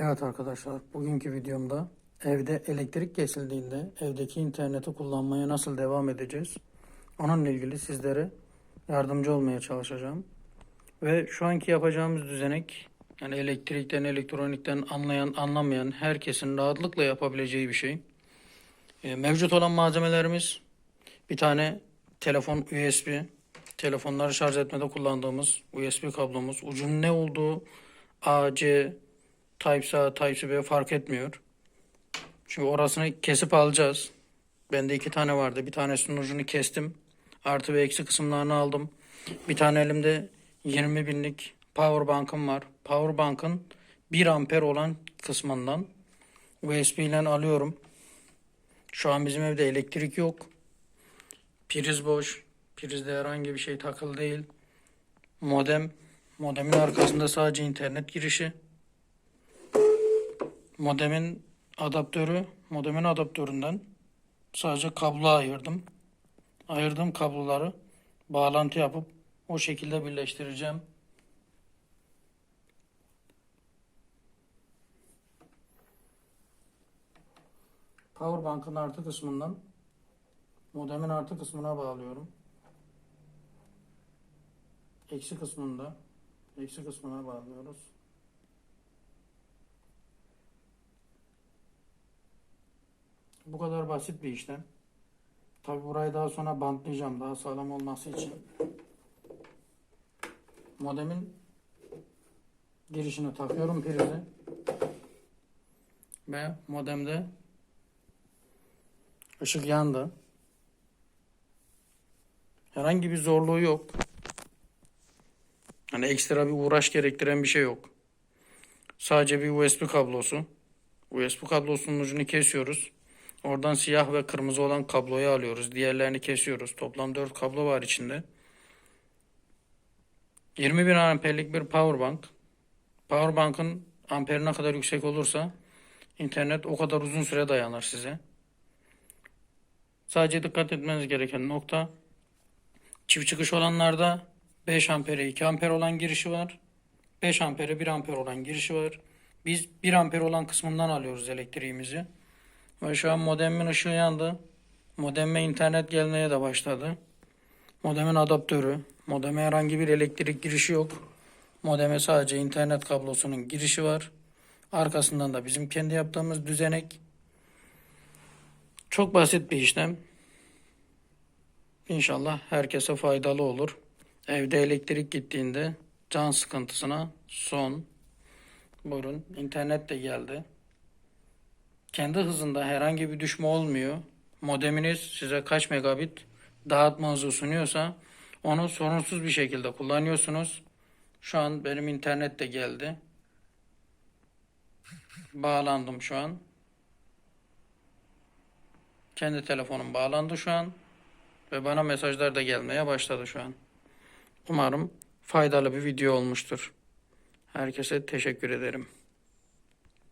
Evet arkadaşlar, bugünkü videomda evde elektrik kesildiğinde evdeki interneti kullanmaya nasıl devam edeceğiz? Onunla ilgili sizlere yardımcı olmaya çalışacağım. Ve şu anki yapacağımız düzenek yani elektrikten, elektronikten anlayan, anlamayan herkesin rahatlıkla yapabileceği bir şey. E, mevcut olan malzemelerimiz bir tane telefon USB, telefonları şarj etmede kullandığımız USB kablomuz, ucunun ne olduğu A, C, Type A, Type B fark etmiyor. Çünkü orasını kesip alacağız. Bende iki tane vardı. Bir tanesinin ucunu kestim. Artı ve eksi kısımlarını aldım. Bir tane elimde 20 binlik power bank'ım var. Power bank'ın 1 amper olan kısmından USB ile alıyorum. Şu an bizim evde elektrik yok. Priz boş. Prizde herhangi bir şey takılı değil. Modem. Modemin arkasında sadece internet girişi. Modemin adaptörü, modemin adaptöründen sadece kablo ayırdım. Ayırdığım kabloları bağlantı yapıp o şekilde birleştireceğim. Powerbank'ın artı kısmından modemin artı kısmına bağlıyorum. Eksi kısmında eksi kısmına bağlıyoruz. Bu kadar basit bir işlem. Tabi burayı daha sonra bantlayacağım daha sağlam olması için. Modemin girişine takıyorum prizi. Ve modemde ışık yandı. Herhangi bir zorluğu yok. Hani ekstra bir uğraş gerektiren bir şey yok. Sadece bir USB kablosu. USB kablosunun ucunu kesiyoruz. Oradan siyah ve kırmızı olan kabloyu alıyoruz. Diğerlerini kesiyoruz. Toplam 4 kablo var içinde. 20 bin amperlik bir power bank. Power bank'ın amperi ne kadar yüksek olursa internet o kadar uzun süre dayanır size. Sadece dikkat etmeniz gereken nokta çift çıkış olanlarda 5 ampere 2 amper olan girişi var. 5 ampere 1 amper olan girişi var. Biz 1 amper olan kısmından alıyoruz elektriğimizi. Ve şu an modemin ışığı yandı. Modeme internet gelmeye de başladı. Modemin adaptörü. Modeme herhangi bir elektrik girişi yok. Modeme sadece internet kablosunun girişi var. Arkasından da bizim kendi yaptığımız düzenek. Çok basit bir işlem. İnşallah herkese faydalı olur. Evde elektrik gittiğinde can sıkıntısına son. Buyurun internet de geldi. Kendi hızında herhangi bir düşme olmuyor. Modeminiz size kaç megabit dağıtma hızı sunuyorsa onu sorunsuz bir şekilde kullanıyorsunuz. Şu an benim internet de geldi. Bağlandım şu an. Kendi telefonum bağlandı şu an. Ve bana mesajlar da gelmeye başladı şu an. Umarım faydalı bir video olmuştur. Herkese teşekkür ederim.